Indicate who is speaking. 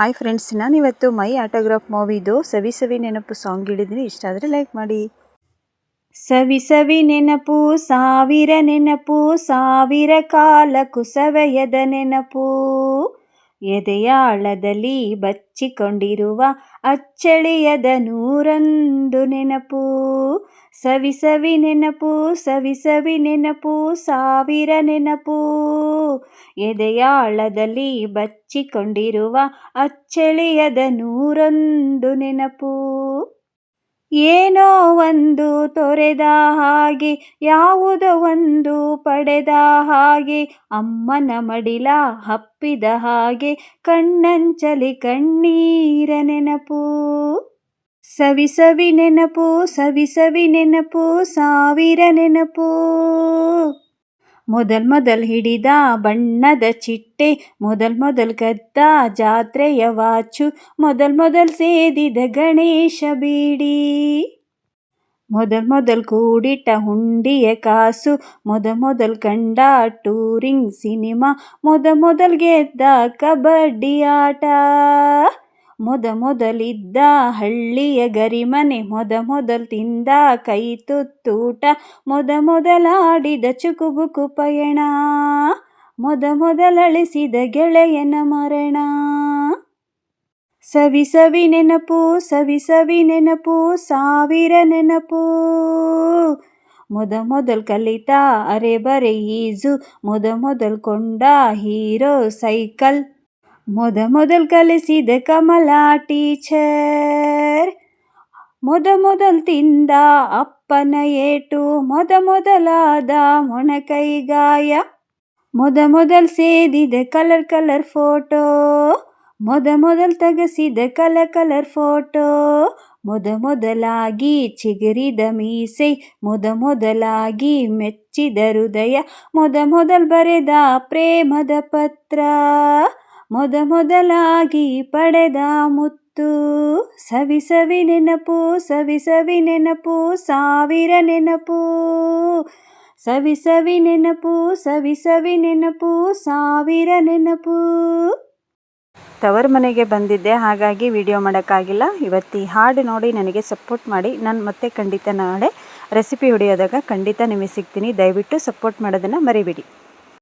Speaker 1: Hi friends ನಾನು ಇವತ್ತು ಮೈ autograph ಮೂವಿದು ಸವಿ ಸವಿ ನೆನಪು ಸಾಂಗ್ ಹಿಡಿದೀನಿ ಇಷ್ಟ ಆದರೆ ಲೈಕ್ ಮಾಡಿ. ಸವಿ ಸವಿ ನೆನಪು, ಸಾವಿರ ನೆನಪು, ಸಾವಿರ ಕಾಲ ಕುಸವಯದ ನೆನಪು. ಎದೆಯಾಳದಲ್ಲಿ ಬಚ್ಚಿಕೊಂಡಿರುವ ಅಚ್ಚಳಿಯದ ನೂರೊಂದು ನೆನಪು. ಸವಿ ಸವಿ ನೆನಪು ಸವಿ ನೆನಪು, ಸಾವಿರ ನೆನಪು. ಎದೆಯಾಳದಲ್ಲಿ ಬಚ್ಚಿಕೊಂಡಿರುವ ಅಚ್ಚಳಿಯದ ನೂರೊಂದು ನೆನಪು. ಏನೋ ಒಂದು ತೊರೆದ ಹಾಗೆ, ಯಾವುದೋ ಒಂದು ಪಡೆದ ಹಾಗೆ, ಅಮ್ಮನ ಮಡಿಲ ಹಪ್ಪಿದ ಹಾಗೆ, ಕಣ್ಣಂಚಲಿ ಕಣ್ಣೀರ ನೆನಪು. ಸವಿ ಸವಿ ನೆನಪು ಸವಿ ನೆನಪು, ಸಾವಿರ ನೆನಪು. ಮೊದಲ್ ಮೊದಲ್ ಹಿಡಿದ ಬಣ್ಣದ ಚಿಟ್ಟೆ, ಮೊದಲ್ ಮೊದಲ್ ಕದ್ದ ಜಾತ್ರೆಯ ವಾಚು, ಮೊದಲ್ ಮೊದಲ್ ಸೇದಿದ ಗಣೇಶ ಬೀಡಿ. ಮೊದಲ್ ಮೊದಲ್ ಕೂಡಿಟ್ಟ ಹುಂಡಿಯ ಕಾಸು ಮೊದ ಮೊದಲ್ ಕಂಡ ಟೂರಿಂಗ್ ಸಿನಿಮಾ ಮೊದ ಮೊದಲ್ ಗೆದ್ದ ಕಬಡ್ಡಿ ಆಟ. ಮೊದ ಮೊದಲಿದ್ದ ಹಳ್ಳಿಯ ಗರಿಮನೆ, ಮೊದ ಮೊದಲು ತಿಂದ ಕೈ ತುತ್ತೂಟ, ಮೊದ ಮೊದಲಾಡಿದ ಚುಕುಬುಕು ಪಯಣ, ಮೊದ ಮೊದಲಳಿಸಿದ ಗೆಳೆಯನ ಮರಣ. ಸವಿ ಸವಿ ನೆನಪು, ಸವಿ ಸವಿ ನೆನಪು, ಸಾವಿರ ನೆನಪು. ಮೊದ ಮೊದಲು ಕಲಿತ ಅರೆ ಬರೆ ಈಜು, ಮೊದ ಮೊದಲು ಕೊಂಡ ಹೀರೋ ಸೈಕಲ್. ಮೊದ ಮೊದಲು ಕಲಿಸಿದ ಕಮಲಾ ಟೀಚರ್. ಮೊದ ಮೊದಲು ತಿಂದ ಅಪ್ಪನ ಏಟು, ಮೊದ ಮೊದಲಾದ ಮೊಣಕೈ ಗಾಯ. ಮೊದ ಮೊದಲು ಸೇದಿದ ಕಲರ್ ಕಲರ್ ಫೋಟೋ, ಮೊದ ಮೊದಲು ತೆಗೆಸಿದ ಕಲ ಕಲರ್ ಫೋಟೋ. ಮೊದ ಮೊದಲಾಗಿ ಚಿಗುರಿದ ಮೀಸೆ, ಮೊದ ಮೊದಲಾಗಿ ಮೆಚ್ಚಿದ ಹೃದಯ. ಮೊದ ಮೊದಲು ಬರೆದ ಪ್ರೇಮದ ಪತ್ರ. ಮೊದ ಮೊದಲಾಗಿ ಪಡೆದ ಮುತ್ತು. ಸವಿ ಸವಿ ನೆನಪು, ಸವಿ ಸವಿ ನೆನಪು, ಸಾವಿರ ನೆನಪು. ಸವಿ ಸವಿ ನೆನಪು, ಸವಿ ಸವಿ ನೆನಪು, ಸಾವಿರ ನೆನಪು. ತವರ್ ಮನೆಗೆ ಬಂದಿದ್ದೆ, ಹಾಗಾಗಿ ವಿಡಿಯೋ ಮಾಡೋಕ್ಕಾಗಿಲ್ಲ. ಇವತ್ತು ಈ ಹಾಡು ನೋಡಿ ನನಗೆ ಸಪೋರ್ಟ್ ಮಾಡಿ. ನಾನು ಮತ್ತೆ ಖಂಡಿತ ನಾಳೆ ರೆಸಿಪಿ ಹೊಡೆಯೋದಾಗ ಖಂಡಿತ ನಿಮಗೆ ಸಿಗ್ತೀನಿ. ದಯವಿಟ್ಟು ಸಪೋರ್ಟ್ ಮಾಡೋದನ್ನು ಮರಿಬೇಡಿ.